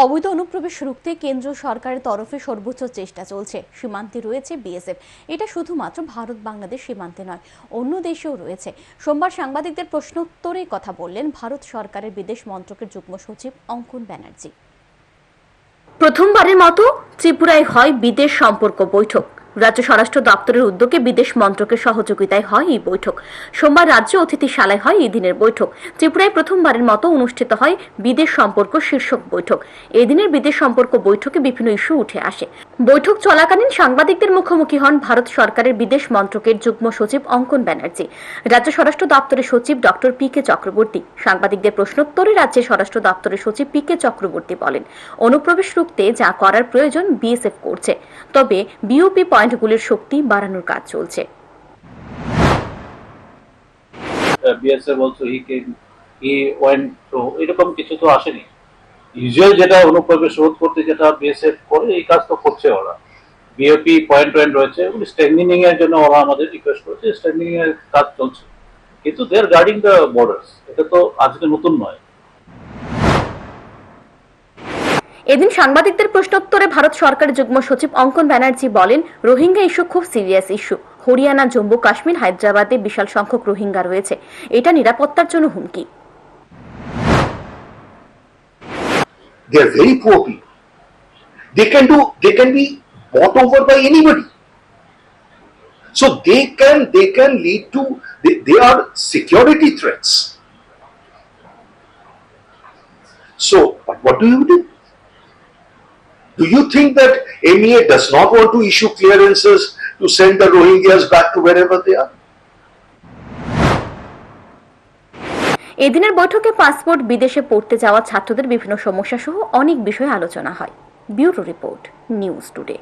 অবৈধ অনুপ্রবেশ রুখতে কেন্দ্র সরকারের তরফে সর্বোচ্চ চেষ্টা চলছে। সীমান্তে রয়েছে বিএসএফ। এটা শুধুমাত্র ভারত বাংলাদেশ সীমান্তে নয়, অন্য দেশেও রয়েছে। সোমবার সাংবাদিকদের প্রশ্নোত্তরে কথা বললেন ভারত সরকারের বিদেশ মন্ত্রকের যুগ্ম সচিব অঙ্কন ব্যানার্জি। প্রথমবারের মতো ত্রিপুরায় হয় বিদেশ সম্পর্ক বৈঠক। রাজ্য স্বরাষ্ট্র দপ্তরের উদ্যোগে বিদেশ মন্ত্রকের সহযোগিতায় হয় এই বৈঠক। সোমবার রাজ্য অতিথিশালায় হয় এই দিনের বৈঠক। ত্রিপুরায় প্রথমবারের মতো অনুষ্ঠিত হয় বিদেশ সম্পর্ক শীর্ষক বৈঠক। এদিনের বিদেশ সম্পর্ক বৈঠকে বিভিন্ন ইস্যু উঠে আসে। বৈঠক চলাকালীন সাংবাদিকদের মুখোমুখি হন ভারত সরকারের বিদেশ মন্ত্রকের যুগ্ম সচিব অঙ্কন ব্যানার্জি। রাজ্য স্বরাষ্ট্র দপ্তরের সচিব ডক্টর পি কে চক্রবর্তী। সাংবাদিকদের প্রশ্নোত্তরে রাজ্যের স্বরাষ্ট্র দপ্তরের সচিব পি কে চক্রবর্তী বলেন, অনুপ্রবেশ রুখতে যা করার প্রয়োজন বিএসএফ করছে। তবে বিওপি পয়েন্টগুলির শক্তি বাড়ানোর কাজ চলছে। এরকম কিছু তো আসেনি। ইউজুয়াল যেটা অনুপ্রবেশ রোধ করতে যেটা বিএসএফ করে, এই কাজ তো করছে ওরা। বিওপি পয়েন্ট পয়েন্ট রয়েছে ওগুলি এর জন্য ওরা আমাদের রিকোয়েস্ট করেছে স্ট্রেংথেনিং এর কাজ চলছে। কিন্তু they are guarding the borders এটা তো আজকে নতুন নয়। এদিন সাংবাদিকদের প্রশ্নোত্তরে ভারত সরকারের যুগ্ম সচিব অঙ্কন ব্যানার্জি বলেন রোহিঙ্গা ইস্যু খুব সিরিয়াস ইস্যু হরিয়ানা জম্মু কাশ্মীর হায়দ্রাবাদে বিশাল সংখ্যক রোহিঙ্গা রয়েছে এটা নিরাপত্তার জন্য হুমকি they are very poor people. They can do, they can be bought over by anybody. So they can, they can lead to, they, they are security threats. So, but what do you do? Do you think that MEA does not want to issue clearances to send the Rohingyas back to wherever they are? এদিনের বৈঠকে passport বিদেশে পড়তে যাওয়া ছাত্রদের বিভিন্ন সমস্যা সহ অনেক বিষয়ে আলোচনা হয় ব্যুরো রিপোর্ট নিউজ টুডে